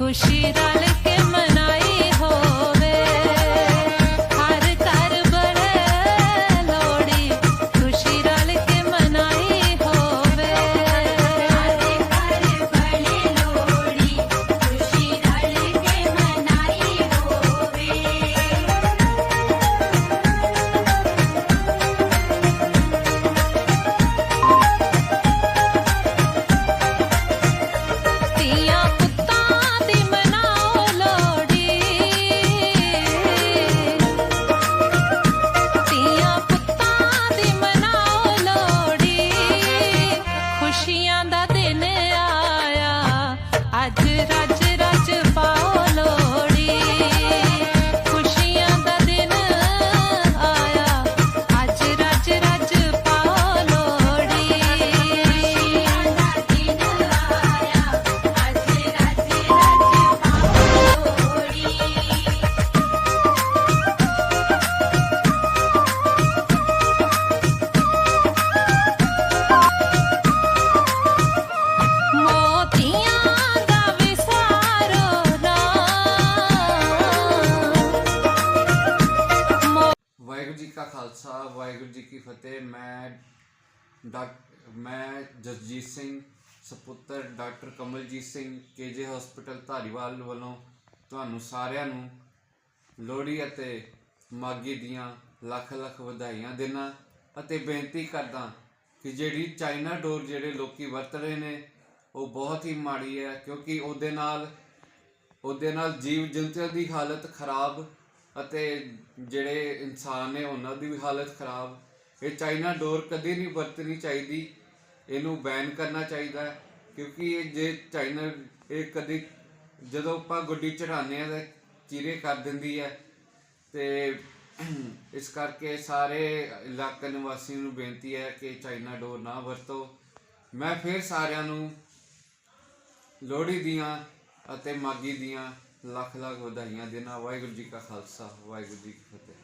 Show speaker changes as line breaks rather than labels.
खुशी रानी ਮੈਂ ਡਾਕ, ਮੈਂ ਜਸਜੀਤ ਸਿੰਘ, ਸਪੁੱਤਰ doctor Kamaljeet Singh KJ hospital Dhariwal ਵੱਲੋਂ ਤੁਹਾਨੂੰ ਸਾਰਿਆਂ ਨੂੰ ਲੋਹੜੀ ਅਤੇ ਮਾਗੀ ਦੀਆਂ ਲੱਖ ਲੱਖ ਵਧਾਈਆਂ ਦੇਣਾ ਅਤੇ ਬੇਨਤੀ ਕਰਦਾ ਕਿ ਜਿਹੜੀ ਚਾਈਨਾ ਡੋਰ ਜਿਹੜੇ ਲੋਕੀ ਵਰਤ ਰਹੇ ਨੇ, ਉਹ ਬਹੁਤ ਹੀ ਮਾੜੀ ਹੈ ਕਿਉਂਕਿ ਉਹਦੇ ਨਾਲ ਉਹਦੇ ਨਾਲ ਜੀਵ ਜੰਤੂਆਂ ਦੀ ਹਾਲਤ ਖਰਾਬ ਅਤੇ ਜਿਹੜੇ ਇਨਸਾਨ ਨੇ ਉਹਨਾਂ ਦੀ ਵੀ ਹਾਲਤ ਖਰਾਬ ਇਹ ਚਾਈਨਾ ਡੋਰ ਕਦੇ ਨਹੀਂ ਵਰਤਣੀ ਚਾਹੀਦੀ। ਇਹਨੂੰ ਬੈਨ ਕਰਨਾ ਚਾਹੀਦਾ ਹੈ, ਕਿਉਂਕਿ ਇਹ ਜੇ ਚਾਈਨਾ, ਇਹ ਕਦੇ ਜਦੋਂ ਆਪਾਂ ਗੱਡੀ ਚੜਾਉਂਦੇ ਆ ਤਾਂ ਚੀਰੇ ਕਰ ਦਿੰਦੀ ਹੈ। ਤੇ ਇਸ ਕਰਕੇ ਸਾਰੇ ਇਲਾਕੇ ਨਿਵਾਸੀਆਂ ਨੂੰ ਬੇਨਤੀ ਹੈ ਕਿ ਚਾਈਨਾ ਡੋਰ ਨਾ ਵਰਤੋ। ਮੈਂ ਫਿਰ ਸਾਰਿਆਂ ਨੂੰ ਲੋਹੜੀ ਦੀਆਂ ਅਤੇ ਮਾਗੀ ਦੀਆਂ ਲੱਖ ਲੱਖ ਵਧਾਈਆਂ ਦੇਣਾ ਵਾਹਿਗੁਰੂ ਜੀ ਕਾ ਖਾਲਸਾ, ਵਾਹਿਗੁਰੂ ਜੀ ਕੀ ਫਤਿਹ।